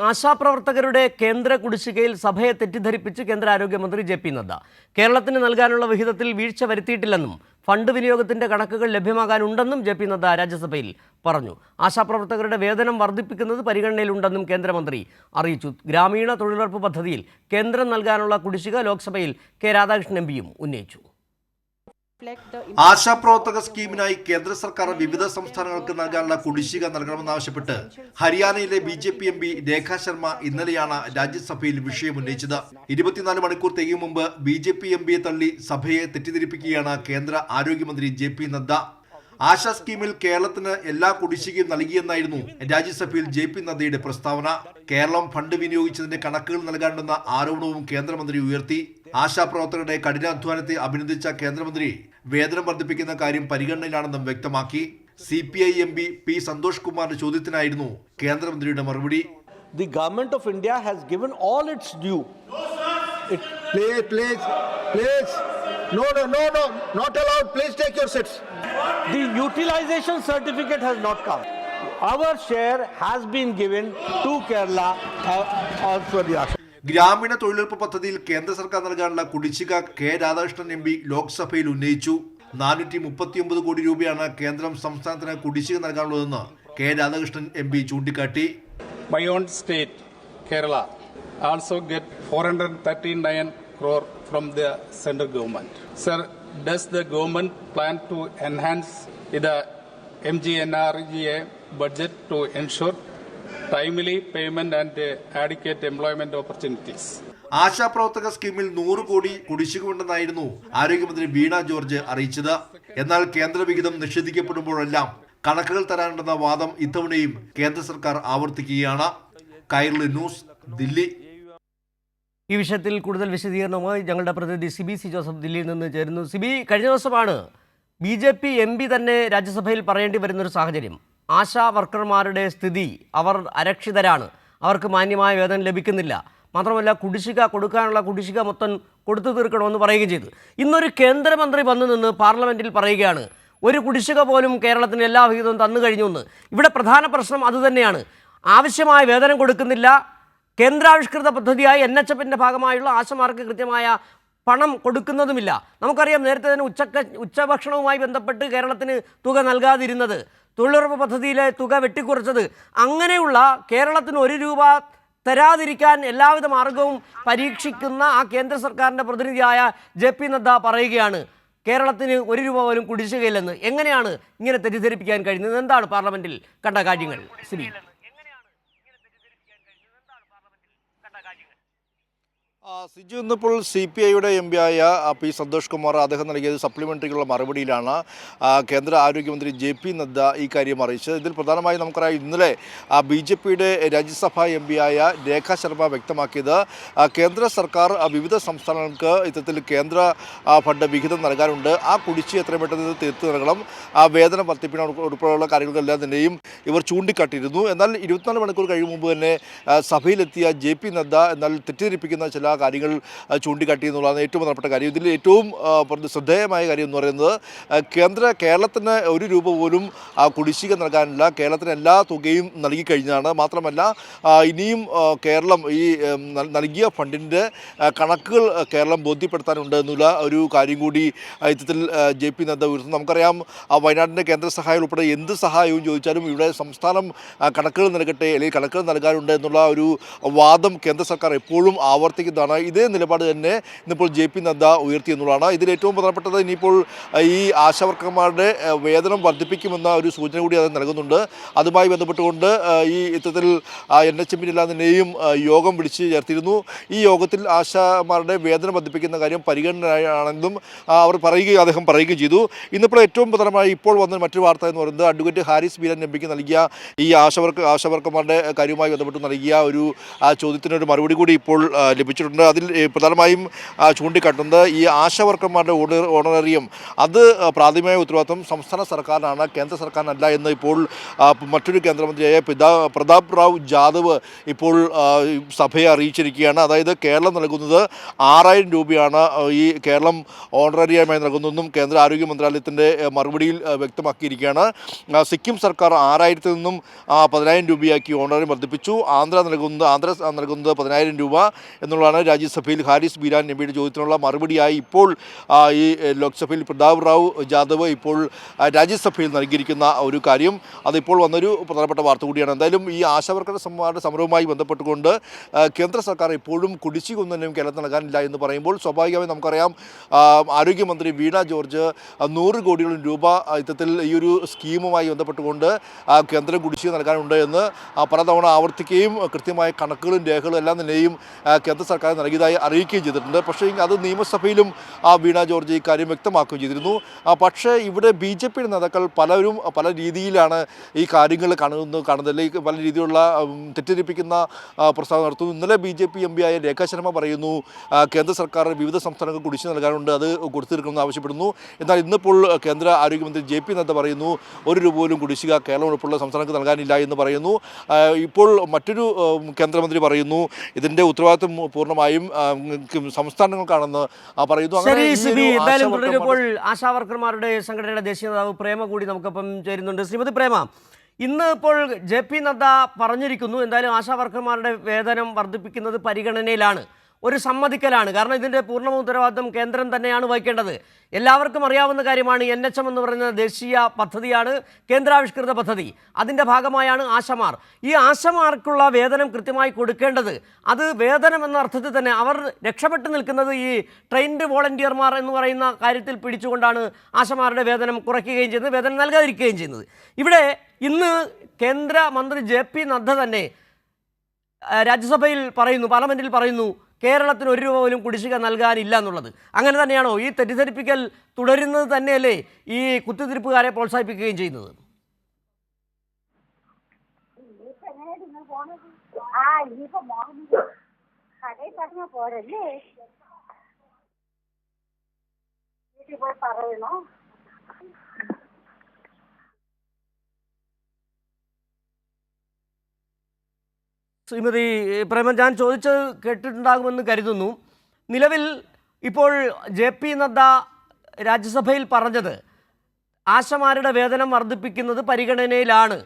ആശാപ്രവർത്തകരുടെ കേന്ദ്ര കുടിശ്ശികയിൽ സഭയെ തെറ്റിദ്ധരിപ്പിച്ച് കേന്ദ്ര ആരോഗ്യമന്ത്രി ജെ പി നദ്ദ. കേരളത്തിന് നൽകാനുള്ള വിഹിതത്തിൽ വീഴ്ച വരുത്തിയിട്ടില്ലെന്നും ഫണ്ട് വിനിയോഗത്തിന്റെ കണക്കുകൾ ലഭ്യമാകാനുണ്ടെന്നും ജെ പി നദ്ദ രാജ്യസഭയിൽ പറഞ്ഞു. ആശാപ്രവർത്തകരുടെ വേതനം വർദ്ധിപ്പിക്കുന്നത് പരിഗണനയിലുണ്ടെന്നും കേന്ദ്രമന്ത്രി അറിയിച്ചു. ഗ്രാമീണ തൊഴിലുറപ്പ് പദ്ധതിയിൽ കേന്ദ്രം നൽകാനുള്ള കുടിശ്ശിക ലോക്സഭയിൽ കെ രാധാകൃഷ്ണൻ എം പിയും ഉന്നയിച്ചു. ആശാപ്രവർത്തക സ്കീമിനായി കേന്ദ്ര സർക്കാർ വിവിധ സംസ്ഥാനങ്ങൾക്ക് നൽകാനുള്ള കുടിശ്ശിക നൽകണമെന്നാവശ്യപ്പെട്ട് ഹരിയാനയിലെ B J P M P Rekha Sharma ഇന്നലെയാണ് രാജ്യസഭയിൽ വിഷയം ഉന്നയിച്ചത്. ഇരുപത്തിനാല് മണിക്കൂർ തികയും മുമ്പ് ബി ജെ പി എം പിയെ തള്ളി സഭയെ തെറ്റിദ്ധരിപ്പിക്കുകയാണ് കേന്ദ്ര ആരോഗ്യമന്ത്രി ജെ പി നദ്ദ. ആശാ സ്കീമിൽ കേരളത്തിന് എല്ലാ കുടിശ്ശികയും നൽകിയെന്നായിരുന്നു രാജ്യസഭയിൽ ജെ പി നദ്ദയുടെ പ്രസ്താവന. കേരളം ഫണ്ട് വിനിയോഗിച്ചതിന്റെ കണക്കുകൾ നൽകാനുണ്ടെന്ന ആരോപണവും കേന്ദ്രമന്ത്രി ഉയർത്തി. ആശാപ്രവർത്തകരുടെ കഠിനാധ്വാനത്തെ അഭിനന്ദിച്ച കേന്ദ്രമന്ത്രി വേതനം വർദ്ധിപ്പിക്കുന്ന കാര്യം പരിഗണനയിലാണെന്നും വ്യക്തമാക്കി. C P I M P P Santosh കുമാറിന്റെ ചോദ്യത്തിനായിരുന്നു കേന്ദ്രമന്ത്രിയുടെ മറുപടി. The government of India has given all its due utilization certificate has not come our share has been given to Kerala also the ഗ്രാമീണ തൊഴിലുറപ്പ് പദ്ധതിയിൽ കേന്ദ്ര സർക്കാർ നൽകാനുള്ള കുടിശ്ശിക കെ രാധാകൃഷ്ണൻ എം പി ലോക്സഭയിൽ ഉന്നയിച്ചു. നാനൂറ്റി മുപ്പത്തിയൊമ്പത് കോടി രൂപയാണ് കേന്ദ്രം സംസ്ഥാനത്തിന് കുടിശ്ശിക നൽകാനുള്ളതെന്ന് കെ രാധാകൃഷ്ണൻ എം പി ചൂണ്ടിക്കാട്ടി. State Kerala also get four hundred thirty nine crore from the 439 government sir does the government plan to enhance it M G N R G A budget to timely payment and adequate employment opportunities ASHA ആശാപ്രവർത്തക സ്കീമിൽ നൂറ് കോടി കുടിശ്ശികയുണ്ടെന്നായിരുന്നു ആരോഗ്യമന്ത്രി വീണ George അറിയിച്ചത്. എന്നാൽ കേന്ദ്ര വിഹിതം നിഷേധിക്കപ്പെടുമ്പോഴെല്ലാം കണക്കുകൾ തരാനുണ്ടെന്ന വാദം ഇത്തവണയും കേന്ദ്ര സർക്കാർ ആവർത്തിക്കുകയാണ്. കൈർലി ന്യൂസ് ദില്ലി. ഈ വിഷയത്തിൽ കൂടുതൽ വിശദീകരണവുമായി ഞങ്ങളുടെ പ്രതിനിധി സിബി സി ജോസഫ് ദില്ലിയിൽ നിന്ന് ചേരുന്നു. സിബി കഴിഞ്ഞ ദിവസമാണ് B J P M P തന്നെ രാജ്യസഭയിൽ പറയേണ്ടി വരുന്നൊരു സാഹചര്യം. ആശാ വർക്കർമാരുടെ സ്ഥിതി അവർ അരക്ഷിതരാണ്. അവർക്ക് മാന്യമായ വേതനം ലഭിക്കുന്നില്ല. മാത്രമല്ല കുടിശ്ശിക കൊടുക്കാനുള്ള കുടിശ്ശിക മൊത്തം കൊടുത്തു തീർക്കണമെന്ന് പറയുകയും ചെയ്തു. ഇന്നൊരു കേന്ദ്രമന്ത്രി വന്നു നിന്ന് പാർലമെന്റിൽ പറയുകയാണ് ഒരു കുടിശ്ശിക പോലും കേരളത്തിന് എല്ലാ വിഹിതവും തന്നു കഴിഞ്ഞു എന്ന്. ഇവിടെ പ്രധാന പ്രശ്നം അതുതന്നെയാണ് ആവശ്യമായ വേതനം കൊടുക്കുന്നില്ല. കേന്ദ്രാവിഷ്കൃത പദ്ധതിയായി എൻ എച്ച് എഫിന്റെ ഭാഗമായുള്ള ആശമാർക്ക് കൃത്യമായ പണം കൊടുക്കുന്നതുമില്ല. നമുക്കറിയാം നേരത്തെ തന്നെ ഉച്ചക്ക ഉച്ചഭക്ഷണവുമായി ബന്ധപ്പെട്ട് കേരളത്തിന് തുക നൽകാതിരുന്നത്. തൊഴിലുറപ്പ് പദ്ധതിയിലെ തുക വെട്ടിക്കുറച്ചത് അങ്ങനെയുള്ള കേരളത്തിന് ഒരു രൂപ തരാതിരിക്കാൻ എല്ലാവിധ മാർഗവും പരീക്ഷിക്കുന്ന ആ കേന്ദ്ര സർക്കാരിന്റെ പ്രതിനിധിയായ ജെ പി നദ്ദ പറയുകയാണ്. കേരളത്തിന് ഒരു രൂപ പോലും കുടിശ്ശികയില്ലെന്ന്. എങ്ങനെയാണ് ഇങ്ങനെ തെറ്റിദ്ധരിപ്പിക്കാൻ കഴിയുന്നത്? എന്താണ് പാർലമെന്റിൽ കണ്ട കാര്യങ്ങൾ? സിബി. സിജു ഇന്നിപ്പോൾ സി പി ഐയുടെ എം പി ആയ പി സന്തോഷ് കുമാർ അദ്ദേഹം നൽകിയത് സപ്ലിമെന്ററിക്കുള്ള മറുപടിയിലാണ് കേന്ദ്ര ആരോഗ്യമന്ത്രി ജെ പി നദ്ദ ഈ കാര്യം അറിയിച്ചത്. ഇതിൽ പ്രധാനമായും നമുക്കറിയാം ഇന്നലെ ബി ജെ പിയുടെ രാജ്യസഭാ എം പി ആയ രേഖാ ശർമ്മ വ്യക്തമാക്കിയത് കേന്ദ്ര സർക്കാർ വിവിധ സംസ്ഥാനങ്ങൾക്ക് ഇത്തരത്തിൽ കേന്ദ്ര ഫണ്ട് വിഹിതം നൽകാനുണ്ട്. ആ കുടിച്ച് എത്രയും പെട്ടെന്ന് തീർത്തു നൽകണം. ആ വേതനം വർദ്ധിപ്പിക്കണം ഉൾപ്പെടെയുള്ള കാര്യങ്ങളെല്ലാം തന്നെയും ഇവർ ചൂണ്ടിക്കാട്ടിയിരുന്നു. എന്നാൽ ഇരുപത്തിനാല് മണിക്കൂർ കഴിയും മുമ്പ് തന്നെ സഭയിലെത്തിയ ജെ പി നദ്ദ എന്നാൽ തെറ്റിദ്ധരിപ്പിക്കുന്ന ചില കാര്യങ്ങൾ ചൂണ്ടിക്കാട്ടി എന്നുള്ളതാണ് ഏറ്റവും പ്രധാനപ്പെട്ട കാര്യം. ഇതിൽ ഏറ്റവും ശ്രദ്ധേയമായ കാര്യം എന്ന് പറയുന്നത് കേന്ദ്ര കേരളത്തിന് ഒരു രൂപ പോലും കുടിശ്ശിക നൽകാനില്ല. കേരളത്തിന് എല്ലാ തുകയും നൽകിക്കഴിഞ്ഞാണ്. മാത്രമല്ല ഇനിയും കേരളം ഈ നൽകിയ ഫണ്ടിന്റെ കണക്കുകൾ കേരളം ബോധ്യപ്പെടുത്താനുണ്ട് എന്നുള്ള ഒരു കാര്യം കൂടി ഇത്തരത്തിൽ ജെ പി നദ്ദ ഉയർത്തുന്നു. നമുക്കറിയാം വയനാടിന്റെ കേന്ദ്ര സഹായം ഉൾപ്പെടെ എന്ത് സഹായവും ചോദിച്ചാലും ഇവിടെ സംസ്ഥാനം കണക്കുകൾ നൽകട്ടെ അല്ലെങ്കിൽ കണക്കുകൾ നൽകാനുണ്ട് എന്നുള്ള ഒരു വാദം കേന്ദ്ര സർക്കാർ എപ്പോഴും ആവർത്തിക്കുന്നതാണ് ഇതേ നിലപാട് തന്നെ ഇന്നിപ്പോൾ ജെ പി നദ്ദ ഉയർത്തി എന്നുള്ളതാണ്. ഇതിൽ ഏറ്റവും പ്രധാനപ്പെട്ടത് ഇനിയിപ്പോൾ ഈ ആശാവർക്കർമാരുടെ വേതനം വർദ്ധിപ്പിക്കുമെന്ന ഒരു സൂചന കൂടി അത് നൽകുന്നുണ്ട്. അതുമായി ബന്ധപ്പെട്ടുകൊണ്ട് ഈ ഇത്തരത്തിൽ എൻ എച്ച് എമ്മിനെല്ലാം തന്നെയും യോഗം വിളിച്ച് ചേർത്തിരുന്നു. ഈ യോഗത്തിൽ ആശാമാരുടെ വേതനം വർദ്ധിപ്പിക്കുന്ന കാര്യം പരിഗണനയാണെന്നും അവർ പറയുകയും അദ്ദേഹം പറയുകയും ചെയ്തു. ഇന്നിപ്പോൾ ഏറ്റവും പ്രധാനമായി ഇപ്പോൾ വന്ന മറ്റൊരു വാർത്ത എന്ന് പറയുന്നത് അഡ്വക്കേറ്റ് ഹാരിസ് ബീരൻ എം പിക്ക് നൽകിയ ഈ ആശാവർക്ക് ആശാവർക്കർമാരുടെ കാര്യവുമായി ബന്ധപ്പെട്ട് നൽകിയ ഒരു ചോദ്യത്തിനൊരു മറുപടി കൂടി ഇപ്പോൾ ലഭിച്ചിട്ടുണ്ട്. അറിയിച്ചിട്ടുണ്ട് അതിൽ പ്രധാനമായും ചൂണ്ടിക്കാട്ടുന്നത് ഈ ആശാവർക്കർമാരുടെ ഓണ- ഓണറേറിയം. അത് പ്രാഥമിക ഉത്തരവാദിത്വം സംസ്ഥാന സർക്കാരിനാണ് കേന്ദ്ര സർക്കാരിനല്ല എന്ന് ഇപ്പോൾ മറ്റൊരു കേന്ദ്രമന്ത്രിയായ പിതാ പ്രതാപ് റാവു ജാദവ് ഇപ്പോൾ സഭയെ അറിയിച്ചിരിക്കുകയാണ്. അതായത് കേരളം നൽകുന്നത് ആറായിരം രൂപയാണ് ഈ കേരളം ഓണറേറിയമായി നൽകുന്നതെന്നും കേന്ദ്ര ആരോഗ്യ മന്ത്രാലയത്തിന്റെ മറുപടിയിൽ വ്യക്തമാക്കിയിരിക്കുകയാണ്. സിക്കിം സർക്കാർ ആറായിരത്തിൽ നിന്നും പതിനായിരം രൂപയാക്കി ഓണറേറിയം വർദ്ധിപ്പിച്ചു. ആന്ധ്ര നൽകുന്നത് ആന്ധ്ര നൽകുന്നത് പതിനായിരം രൂപ എന്നുള്ളതാണ് രാജ്യസഭയിൽ ഹാരിസ് ബീരാൻ എംപിയുടെ ചോദ്യത്തിനുള്ള മറുപടിയായി ഇപ്പോൾ ഈ ലോക്സഭയിൽ പ്രതാപ് റാവു ജാദവ് ഇപ്പോൾ രാജ്യസഭയിൽ നൽകിയിരിക്കുന്ന ഒരു കാര്യം. അതിപ്പോൾ വന്നൊരു പ്രധാനപ്പെട്ട വാർത്ത കൂടിയാണ്. എന്തായാലും ഈ ആശാവർക്കർ സംവാദ സമരവുമായി ബന്ധപ്പെട്ടുകൊണ്ട് കേന്ദ്ര സർക്കാർ ഇപ്പോഴും കുടിശ്ശികൊന്നും കേരളത്തിൽ നൽകാനില്ല എന്ന് പറയുമ്പോൾ സ്വാഭാവികമായും നമുക്കറിയാം ആരോഗ്യമന്ത്രി വീണ ജോർജ് നൂറ് കോടിയോളം രൂപ ഇത്തരത്തിൽ ഈ ഒരു സ്കീമുമായി ബന്ധപ്പെട്ടുകൊണ്ട് കേന്ദ്രം കുടിശ്ശിക നൽകാനുണ്ട് എന്ന് പലതവണ ആവർത്തിക്കുകയും കൃത്യമായ കണക്കുകളും രേഖകളും എല്ലാം തന്നെയും കേന്ദ്ര സർക്കാർ നൽകിയതായി അറിയിക്കുകയും ചെയ്തിട്ടുണ്ട്. പക്ഷേ അത് നിയമസഭയിലും ആ വീണ ജോർജ് ഈ കാര്യം വ്യക്തമാക്കുകയും ചെയ്തിരുന്നു. പക്ഷേ ഇവിടെ ബി ജെ പിയുടെ നേതാക്കൾ പലരും പല രീതിയിലാണ് ഈ കാര്യങ്ങൾ കാണുന്നത് കാണുന്നത്. അല്ലെങ്കിൽ പല രീതിയിലുള്ള തെറ്റിദ്ധരിപ്പിക്കുന്ന പ്രസ്താവന നടത്തുന്നു. ഇന്നലെ B J P M P ആയ രേഖാ ശർമ്മ പറയുന്നു കേന്ദ്ര സർക്കാർ വിവിധ സംസ്ഥാനങ്ങൾക്ക് കുടിശ്ശിക നൽകാനുണ്ട് അത് കൊടുത്തിരിക്കണമെന്ന് ആവശ്യപ്പെടുന്നു. എന്നാൽ ഇന്നിപ്പോൾ കേന്ദ്ര ആരോഗ്യമന്ത്രി ജെ പി നദ്ദ പറയുന്നു ഒരു രൂപ പോലും കുടിശ്ശിക കേരളം ഉൾപ്പെടെയുള്ള സംസ്ഥാനങ്ങൾക്ക് നൽകാനില്ല എന്ന് പറയുന്നു. ഇപ്പോൾ മറ്റൊരു കേന്ദ്രമന്ത്രി പറയുന്നു ഇതിന്റെ ഉത്തരവാദിത്വം പൂർണമായും സംസ്ഥാനങ്ങൾക്കാണെന്ന് പറയുന്നു. അങ്ങനെ ശരി ഈ ഒരു സിബി എന്തായാലും തുടരുമ്പോൾ ആശാവർക്കർമാരുടെ സംഘടനയുടെ ദേശീയ നേതാവ് പ്രേമ കൂടി നമുക്കൊപ്പം ചേരുന്നുണ്ട്. ശ്രീമതി പ്രേമ ഇന്ന് ഇപ്പോൾ ജെ പി നദ്ദ പറഞ്ഞിരിക്കുന്നു എന്തായാലും ആശാവർക്കർമാരുടെ വേതനം വർദ്ധിപ്പിക്കുന്നത് പരിഗണനയിലാണ്. ഒരു സമ്മതിക്കലാണ്. കാരണം ഇതിന്റെ പൂർണ ഉത്തരവാദിത്വം കേന്ദ്രം തന്നെയാണ് വഹിക്കേണ്ടത്. എല്ലാവർക്കും അറിയാവുന്ന കാര്യമാണ് എൻ എച്ച് എം എന്ന് പറയുന്ന ദേശീയ പദ്ധതിയാണ് കേന്ദ്രാവിഷ്കൃത പദ്ധതി. അതിന്റെ ഭാഗമായാണ് ആശമാർ. ഈ ആശമാർക്കുള്ള വേതനം കൃത്യമായി കൊടുക്കേണ്ടത് അത് വേതനം എന്ന അർത്ഥത്തിൽ തന്നെ അവർ രക്ഷപ്പെട്ടു നിൽക്കുന്നത് ഈ ട്രെയിൻഡ് വോളണ്ടിയർമാർ എന്ന് പറയുന്ന കാര്യത്തിൽ പിടിച്ചുകൊണ്ടാണ് ആശമാരുടെ വേതനം കുറയ്ക്കുകയും ചെയ്യുന്നത് വേതനം നൽകാതിരിക്കുകയും ചെയ്യുന്നത്. ഇവിടെ ഇന്ന് കേന്ദ്രമന്ത്രി ജെ പി നദ്ദ തന്നെ രാജ്യസഭയിൽ പറയുന്നു പാർലമെന്റിൽ പറയുന്നു കേരളത്തിന് ഒരു രൂപ പോലും കുടിശ്ശിക നൽകാനില്ല എന്നുള്ളത്. അങ്ങനെ തന്നെയാണോ ഈ തെറ്റിദ്ധരിപ്പിക്കൽ തുടരുന്നത് തന്നെയല്ലേ ഈ കുത്തിത്തിരിപ്പുകാരെ പ്രോത്സാഹിപ്പിക്കുകയും ചെയ്യുന്നത്? പോരല്ലേ? വീട്ടിൽ പോയി പറയണോ? ശ്രീമതി പ്രേമൻ ഞാൻ ചോദിച്ചത് കേട്ടിട്ടുണ്ടാകുമെന്ന് കരുതുന്നു. നിലവിൽ ഇപ്പോൾ ജെ പി നദ്ദ രാജ്യസഭയിൽ പറഞ്ഞത് ആശമാരുടെ വേതനം വർദ്ധിപ്പിക്കുന്നത് പരിഗണനയിലാണ്.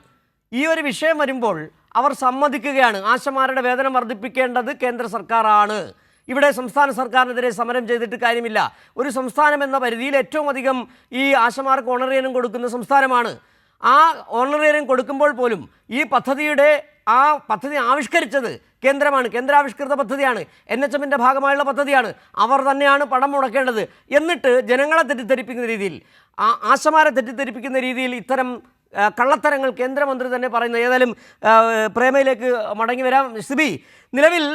ഈ ഒരു വിഷയം വരുമ്പോൾ അവർ സമ്മതിക്കുകയാണ് ആശമാരുടെ വേതനം വർദ്ധിപ്പിക്കേണ്ടത് കേന്ദ്ര സർക്കാരാണ്. ഇവിടെ സംസ്ഥാന സർക്കാരിനെതിരെ സമരം ചെയ്തിട്ട് കാര്യമില്ല. ഒരു സംസ്ഥാനം എന്ന പരിധിയിൽ ഏറ്റവും അധികം ഈ ആശമാർക്ക് ഓണറേറിയം കൊടുക്കുന്ന സംസ്ഥാനമാണ്. ആ ഓണറേറിയം കൊടുക്കുമ്പോൾ പോലും ഈ പദ്ധതിയുടെ ആ പദ്ധതി ആവിഷ്കരിച്ചത് കേന്ദ്രമാണ്. കേന്ദ്രാവിഷ്കൃത പദ്ധതിയാണ്. എൻ എച്ച് എമ്മിന്റെ ഭാഗമായുള്ള പദ്ധതിയാണ്. അവർ തന്നെയാണ് പണം മുടക്കേണ്ടത് എന്നിട്ട് ജനങ്ങളെ തെറ്റിദ്ധരിപ്പിക്കുന്ന രീതിയിൽ ആ ആശമാരെ തെറ്റിദ്ധരിപ്പിക്കുന്ന രീതിയിൽ ഇത്തരം കള്ളത്തരങ്ങൾ കേന്ദ്രമന്ത്രി തന്നെ പറയുന്നത് ഏതായാലും പ്രേമയിലേക്ക് മടങ്ങി വരാം. സിബി നിലവിൽ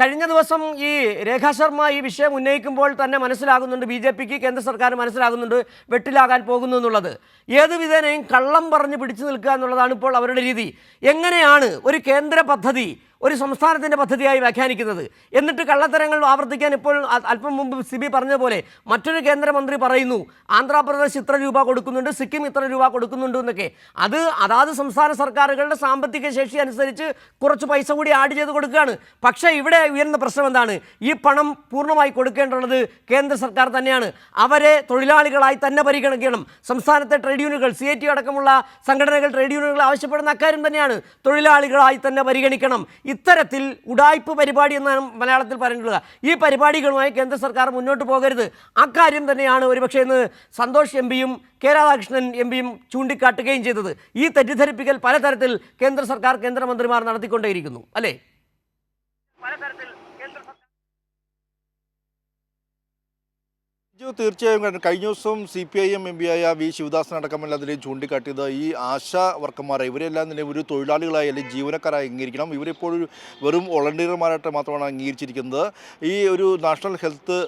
കഴിഞ്ഞ ദിവസം ഈ രേഖാ ശർമ്മ ഈ വിഷയം ഉന്നയിക്കുമ്പോൾ തന്നെ മനസ്സിലാകുന്നുണ്ട് ബി ജെ പിക്ക് കേന്ദ്ര സർക്കാർ മനസ്സിലാകുന്നുണ്ട് വെട്ടിലാകാൻ പോകുന്നു എന്നുള്ളത്. ഏത് വിധേനയും കള്ളം പറഞ്ഞ് പിടിച്ചു നിൽക്കുക എന്നുള്ളതാണ് ഇപ്പോൾ അവരുടെ രീതി. എങ്ങനെയാണ് ഒരു കേന്ദ്ര പദ്ധതി ഒരു സംസ്ഥാനത്തിന്റെ പദ്ധതിയായി വ്യാഖ്യാനിക്കുന്നത്. എന്നിട്ട് കള്ളത്തരങ്ങൾ ആവർത്തിക്കാൻ ഇപ്പോൾ അല്പം മുമ്പ് സിബി പറഞ്ഞ പോലെ മറ്റൊരു കേന്ദ്രമന്ത്രി പറയുന്നു ആന്ധ്രാപ്രദേശ് ഇത്ര രൂപ കൊടുക്കുന്നുണ്ട് സിക്കിം ഇത്ര രൂപ കൊടുക്കുന്നുണ്ട് എന്നൊക്കെ. അത് അതാത് സംസ്ഥാന സർക്കാരുകളുടെ സാമ്പത്തിക ശേഷി അനുസരിച്ച് കുറച്ച് പൈസ കൂടി ആഡ് ചെയ്ത് കൊടുക്കുകയാണ്. പക്ഷേ ഇവിടെ ഉയർന്ന പ്രശ്നം എന്താണ്? ഈ പണം പൂർണമായി കൊടുക്കേണ്ടത് കേന്ദ്ര സർക്കാർ തന്നെയാണ്. അവരെ തൊഴിലാളികളായി തന്നെ പരിഗണിക്കണം. സംസ്ഥാനത്തെ ട്രേഡ് യൂണിയനുകൾ സി അടക്കമുള്ള സംഘടനകൾ ട്രേഡ് യൂണിയനുകൾ ആവശ്യപ്പെടുന്ന അക്കാര്യം തന്നെയാണ്. തൊഴിലാളികളായി തന്നെ പരിഗണിക്കണം. ഇത്തരത്തിൽ ഉടായ്പ പരിപാടി എന്നാണ് മലയാളത്തിൽ പറഞ്ഞിട്ടുള്ളത്. ഈ പരിപാടികളുമായി കേന്ദ്ര സർക്കാർ മുന്നോട്ട് പോകരുത്. അക്കാര്യം തന്നെയാണ് ഒരുപക്ഷെ ഇന്ന് സന്തോഷ് എം പിയും കെ രാധാകൃഷ്ണൻ എം പിയും ചൂണ്ടിക്കാട്ടുകയും ചെയ്തത്. ഈ തെറ്റിദ്ധരിപ്പിക്കൽ പലതരത്തിൽ കേന്ദ്ര സർക്കാർ കേന്ദ്രമന്ത്രിമാർ നടത്തിക്കൊണ്ടേയിരിക്കുന്നു. അല്ലേ? ജിജു തീർച്ചയായും കഴിഞ്ഞ ദിവസം C P I M M പിയായ V Sivadasan അടക്കമെല്ലാത്തിനെയും ചൂണ്ടിക്കാട്ടിയത് ഈ ആശാ വർക്കർമാരെ. ഇവരെല്ലാം തന്നെ ഒരു തൊഴിലാളികളായി അല്ലെങ്കിൽ ജീവനക്കാരായി അംഗീകരിക്കണം. ഇവരിപ്പോൾ വെറും വോളണ്ടിയർമാരായിട്ട് മാത്രമാണ് അംഗീകരിച്ചിരിക്കുന്നത്. ഈ ഒരു നാഷണൽ ഹെൽത്ത്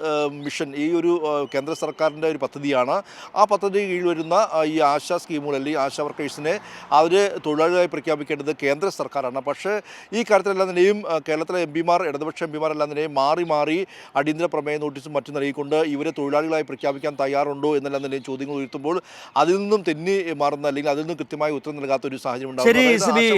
മിഷൻ ഈ ഒരു കേന്ദ്ര സർക്കാരിന്റെ ഒരു പദ്ധതിയാണ്. ആ പദ്ധതി കീഴിൽ വരുന്ന ഈ ആശാ സ്കീമുകൾ അല്ലെങ്കിൽ ആശാ വർക്കേഴ്സിനെ അവർ തൊഴിലാളികളായി പ്രഖ്യാപിക്കേണ്ടത് കേന്ദ്ര സർക്കാരാണ്. പക്ഷേ ഈ കാര്യത്തിലെല്ലാം തന്നെയും കേരളത്തിലെ എം പിമാർ ഇടതുപക്ഷ എം പിമാരെല്ലാം തന്നെയും മാറി മാറി അടിയന്തര പ്രമേയ നോട്ടീസും മറ്റും നൽകിക്കൊണ്ട് ഇവരെ തൊഴിലാളികളായി പ്രഖ്യാപിക്കാൻ തയ്യാറുണ്ടോ എന്നെല്ലാം തന്നെ ചോദ്യങ്ങൾ ഉയർത്തുമ്പോൾ അതിൽ നിന്നും തെന്നി മാറുന്ന അല്ലെങ്കിൽ അതിൽ നിന്നും കൃത്യമായ ഉത്തരം നൽകാത്ത ഒരു സാഹചര്യം ഉണ്ടാകുന്നു